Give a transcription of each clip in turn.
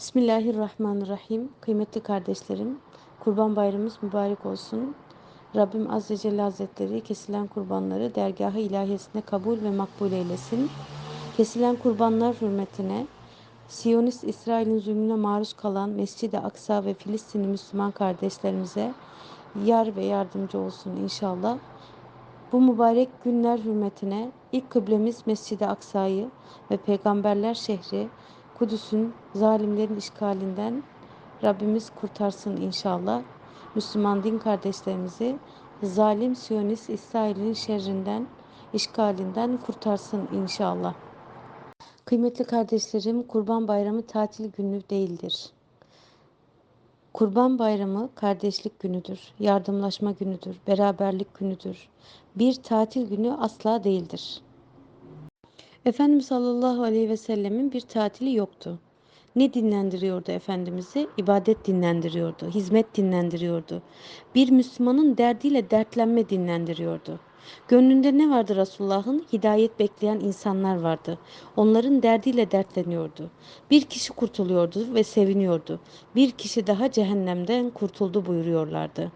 Bismillahirrahmanirrahim. Kıymetli kardeşlerim, Kurban Bayramımız mübarek olsun. Rabbim Azze Celle Hazretleri kesilen kurbanları dergahı ilahiyesine kabul ve makbul eylesin. Kesilen kurbanlar hürmetine Siyonist İsrail'in zulmüne maruz kalan Mescid-i Aksa ve Filistinli Müslüman kardeşlerimize yar ve yardımcı olsun inşallah. Bu mübarek günler hürmetine ilk kıblemiz Mescid-i Aksa'yı ve peygamberler şehri Kudüs'ün zalimlerin işgalinden Rabbimiz kurtarsın inşallah. Müslüman din kardeşlerimizi zalim Siyonist İsrail'in şerrinden, işgalinden kurtarsın inşallah. Kıymetli kardeşlerim, Kurban Bayramı tatil günü değildir. Kurban Bayramı kardeşlik günüdür, yardımlaşma günüdür, beraberlik günüdür. Bir tatil günü asla değildir. Efendimiz sallallahu aleyhi ve sellemin bir tatili yoktu. Ne dinlendiriyordu Efendimiz'i? İbadet dinlendiriyordu, hizmet dinlendiriyordu. Bir Müslümanın derdiyle dertlenme dinlendiriyordu. Gönlünde ne vardı Resulullah'ın? Hidayet bekleyen insanlar vardı. Onların derdiyle dertleniyordu. Bir kişi kurtuluyordu ve seviniyordu. Bir kişi daha cehennemden kurtuldu buyuruyorlardı.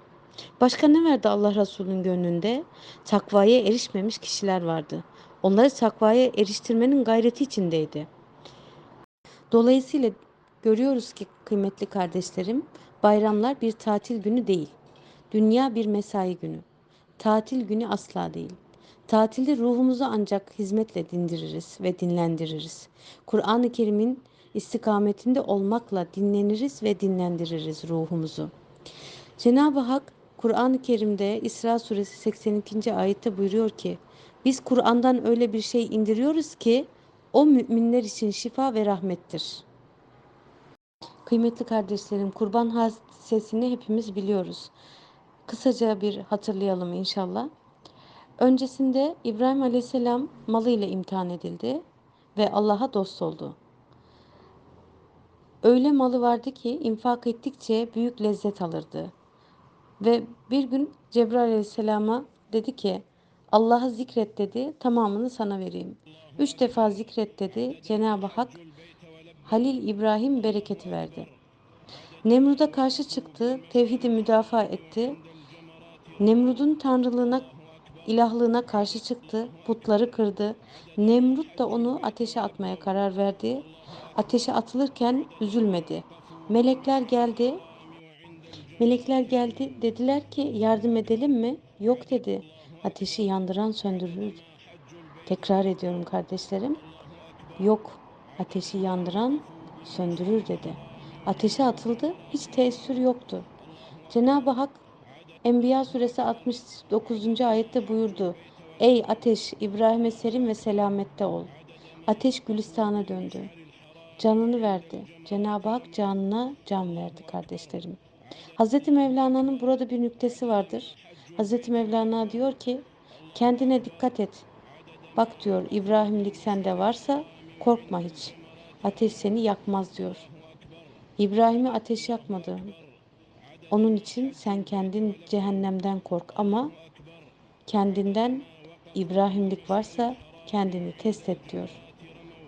Başka ne vardı Allah Resulü'nün gönlünde? Takvaya erişmemiş kişiler vardı. Onları takvaya eriştirmenin gayreti içindeydi. Dolayısıyla görüyoruz ki kıymetli kardeşlerim, bayramlar bir tatil günü değil. Dünya bir mesai günü. Tatil günü asla değil. Tatilde ruhumuzu ancak hizmetle dindiririz ve dinlendiririz. Kur'an-ı Kerim'in istikametinde olmakla dinleniriz ve dinlendiririz ruhumuzu. Cenab-ı Hak Kur'an-ı Kerim'de İsra suresi 82. ayette buyuruyor ki biz Kur'an'dan öyle bir şey indiriyoruz ki o müminler için şifa ve rahmettir. Kıymetli kardeşlerim, kurban hadisesini hepimiz biliyoruz. Kısaca bir hatırlayalım inşallah. Öncesinde İbrahim Aleyhisselam malıyla imtihan edildi ve Allah'a dost oldu. Öyle malı vardı ki infak ettikçe büyük lezzet alırdı. Ve bir gün Cebrail Aleyhisselam'a dedi ki Allah'ı zikret dedi tamamını sana vereyim. Üç defa zikret dedi Cenab-ı Hak Halil İbrahim bereketi verdi. Nemrud'a karşı çıktı, tevhidi müdafaa etti. Nemrud'un tanrılığına, ilahlığına karşı çıktı, putları kırdı. Nemrut da onu ateşe atmaya karar verdi. Ateşe atılırken üzülmedi. Melekler geldi. Melekler geldi dediler ki yardım edelim mi? Yok dedi. Ateşi yandıran söndürür. Tekrar ediyorum kardeşlerim. Yok ateşi yandıran söndürür dedi. Ateşe atıldı hiç teessür yoktu. Cenab-ı Hak Enbiya suresi 69. ayette buyurdu. Ey ateş İbrahim'e serin ve selamette ol. Ateş Gülistan'a döndü. Canını verdi. Cenab-ı Hak canına can verdi kardeşlerim. Hazreti Mevlana'nın burada bir nüktesi vardır. Hazreti Mevlana diyor ki kendine dikkat et. Bak diyor İbrahimlik sende varsa korkma hiç. Ateş seni yakmaz diyor. İbrahim'i ateş yakmadı. Onun için sen kendin cehennemden kork ama kendinden İbrahimlik varsa kendini test et diyor.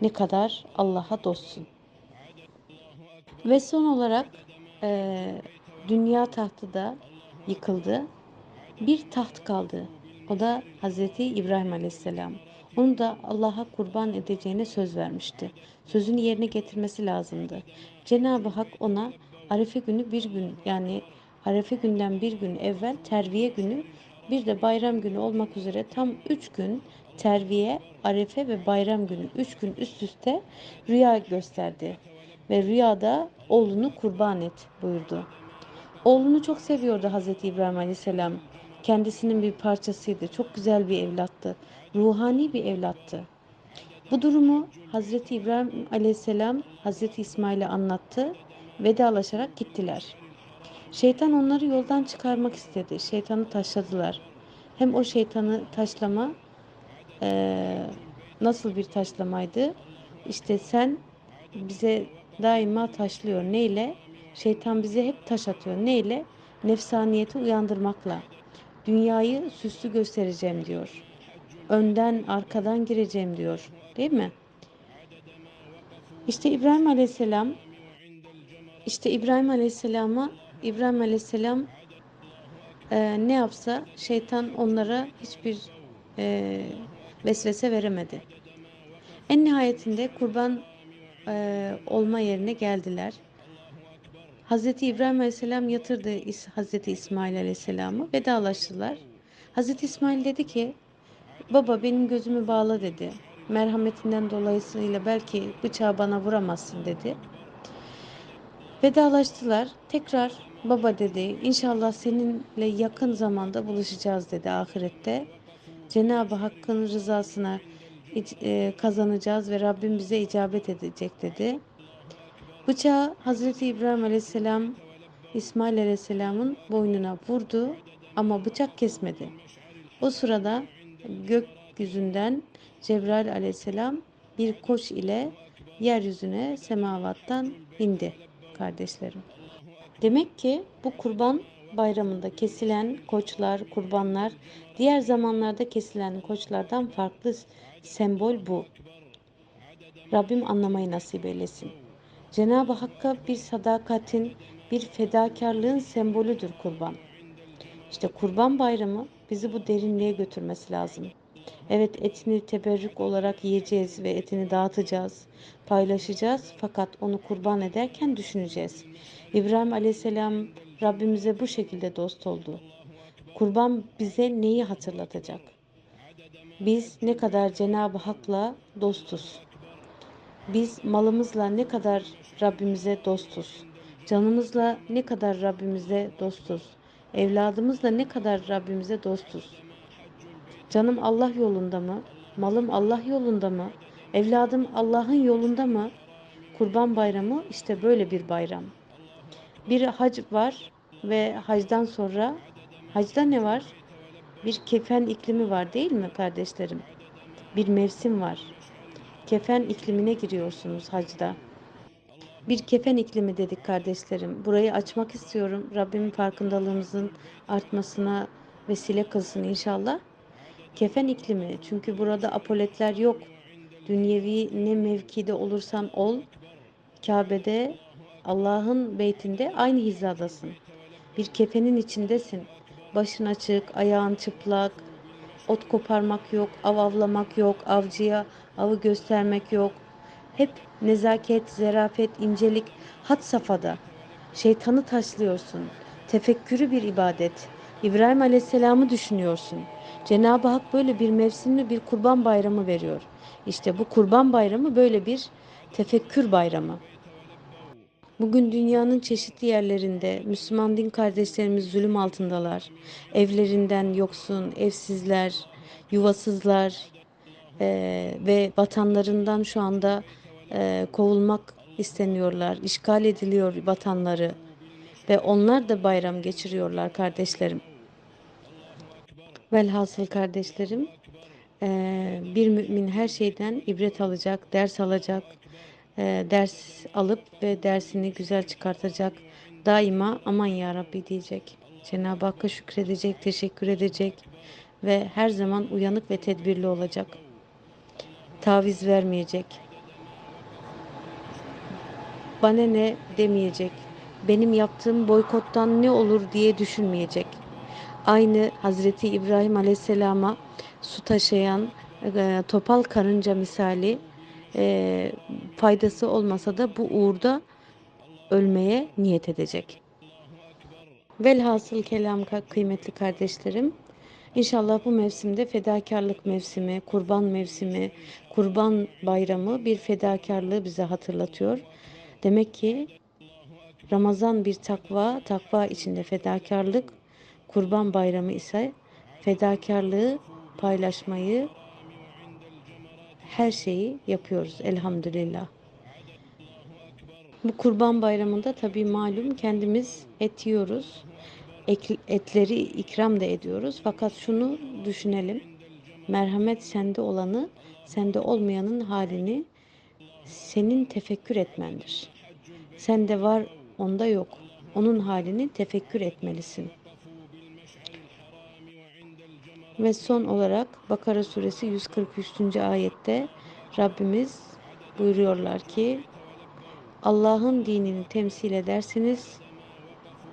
Ne kadar Allah'a dostsun. Ve son olarak e, dünya tahtı da yıkıldı. Bir taht kaldı. O da Hazreti İbrahim Aleyhisselam. Onu da Allah'a kurban edeceğine söz vermişti. Sözünü yerine getirmesi lazımdı. Cenab-ı Hak ona Arefe günü bir gün yani Arefe günden bir gün evvel terviye günü bir de bayram günü olmak üzere tam üç gün terviye, arefe ve bayram günü üç gün üst üste rüya gösterdi. Ve rüyada oğlunu kurban et buyurdu. Oğlunu çok seviyordu Hazreti İbrahim Aleyhisselam. Kendisinin bir parçasıydı. Çok güzel bir evlattı. Ruhani bir evlattı. Bu durumu Hazreti İbrahim Aleyhisselam Hazreti İsmail'e anlattı. Vedalaşarak gittiler. Şeytan onları yoldan çıkarmak istedi. Şeytanı taşladılar. Hem o şeytanı taşlama e, nasıl bir taşlamaydı? İşte sen bize daima taşlıyor. Neyle? Şeytan bize hep taş atıyor. Neyle? Nefsaniyeti uyandırmakla. Dünyayı süslü göstereceğim diyor. Önden arkadan gireceğim diyor. Değil mi? İşte İbrahim Aleyhisselam İşte İbrahim Aleyhisselam'a İbrahim Aleyhisselam e, ne yapsa şeytan onlara hiçbir e, vesvese veremedi. En nihayetinde kurban e, olma yerine geldiler. Hazreti İbrahim Aleyhisselam yatırdı Hazreti İsmail Aleyhisselam'ı vedalaştılar. Hazreti İsmail dedi ki baba benim gözümü bağla dedi. Merhametinden dolayısıyla belki bıçağı bana vuramazsın dedi. Vedalaştılar. Tekrar baba dedi inşallah seninle yakın zamanda buluşacağız dedi ahirette. Cenab-ı Hakk'ın rızasına e, kazanacağız ve Rabbim bize icabet edecek dedi. Bıçağı Hazreti İbrahim Aleyhisselam İsmail Aleyhisselam'ın boynuna vurdu ama bıçak kesmedi. O sırada gökyüzünden Cebrail Aleyhisselam bir koç ile yeryüzüne semavattan indi kardeşlerim. Demek ki bu kurban bayramında kesilen koçlar, kurbanlar diğer zamanlarda kesilen koçlardan farklı sembol bu. Rabbim anlamayı nasip eylesin. Cenab-ı Hakk'a bir sadakatin, bir fedakarlığın sembolüdür kurban. İşte kurban bayramı bizi bu derinliğe götürmesi lazım. Evet etini teberrük olarak yiyeceğiz ve etini dağıtacağız, paylaşacağız fakat onu kurban ederken düşüneceğiz. İbrahim Aleyhisselam Rabbimize bu şekilde dost oldu. Kurban bize neyi hatırlatacak? Biz ne kadar Cenab-ı Hak'la dostuz. Biz malımızla ne kadar Rabbimize dostuz. Canımızla ne kadar Rabbimize dostuz. Evladımızla ne kadar Rabbimize dostuz. Canım Allah yolunda mı? Malım Allah yolunda mı? Evladım Allah'ın yolunda mı? Kurban bayramı işte böyle bir bayram. Bir hac var ve hacdan sonra hacda ne var? Bir kefen iklimi var değil mi kardeşlerim? Bir mevsim var. Kefen iklimine giriyorsunuz hacda. Bir kefen iklimi dedik kardeşlerim. Burayı açmak istiyorum. Rabbimin farkındalığımızın artmasına vesile kılsın inşallah. Kefen iklimi. Çünkü burada apoletler yok. Dünyevi ne mevkide olursan ol. Kabe'de Allah'ın beytinde aynı hizadasın. Bir kefenin içindesin. Başın açık, ayağın çıplak. Ot koparmak yok, av avlamak yok, avcıya avı göstermek yok. Hep nezaket, zerafet, incelik had safhada. Şeytanı taşlıyorsun. Tefekkürü bir ibadet. İbrahim Aleyhisselam'ı düşünüyorsun. Cenab-ı Hak böyle bir mevsimli bir kurban bayramı veriyor. İşte bu kurban bayramı böyle bir tefekkür bayramı. Bugün dünyanın çeşitli yerlerinde Müslüman din kardeşlerimiz zulüm altındalar. Evlerinden yoksun, evsizler, yuvasızlar eee, ve vatanlarından şu anda eee, kovulmak isteniyorlar. İşgal ediliyor vatanları ve onlar da bayram geçiriyorlar kardeşlerim. Velhasıl kardeşlerim eee, bir mümin her şeyden ibret alacak, ders alacak, eee, ders alıp ve dersini güzel çıkartacak. Daima aman ya Rabbi diyecek. Cenab-ı Hakk'a şükredecek, teşekkür edecek ve her zaman uyanık ve tedbirli olacak. Taviz vermeyecek. Bana ne demeyecek. Benim yaptığım boykottan ne olur diye düşünmeyecek. Aynı Hazreti İbrahim Aleyhisselam'a su taşıyan e, topal karınca misali e, faydası olmasa da bu uğurda ölmeye niyet edecek. Velhasıl kelam kıymetli kardeşlerim. İnşallah bu mevsimde fedakarlık mevsimi, kurban mevsimi, kurban bayramı bir fedakarlığı bize hatırlatıyor. Demek ki Ramazan bir takva, takva içinde fedakarlık, kurban bayramı ise fedakarlığı paylaşmayı, her şeyi yapıyoruz elhamdülillah. Bu kurban bayramında tabii malum kendimiz et yiyoruz. Etleri ikram da ediyoruz. Fakat şunu düşünelim. Merhamet sende olanı, sende olmayanın halini senin tefekkür etmendir. Sende var, onda yok. Onun halini tefekkür etmelisin. Ve son olarak Bakara suresi 143. ayette Rabbimiz buyuruyorlar ki Allah'ın dinini temsil edersiniz.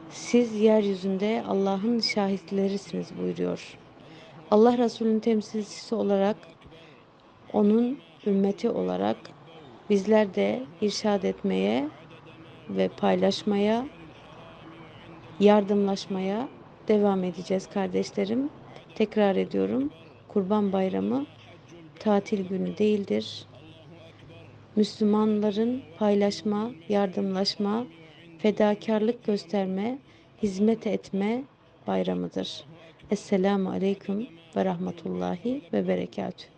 Siz yeryüzünde Allah'ın şahitlerisiniz buyuruyor. Allah Resulü'nün temsilcisi olarak, onun ümmeti olarak bizler de irşad etmeye ve paylaşmaya, yardımlaşmaya devam edeceğiz kardeşlerim. Tekrar ediyorum. Kurban Bayramı tatil günü değildir. Müslümanların paylaşma, yardımlaşma, fedakarlık gösterme, hizmet etme bayramıdır. Esselamu Aleyküm ve Rahmetullahi ve Berekatühü.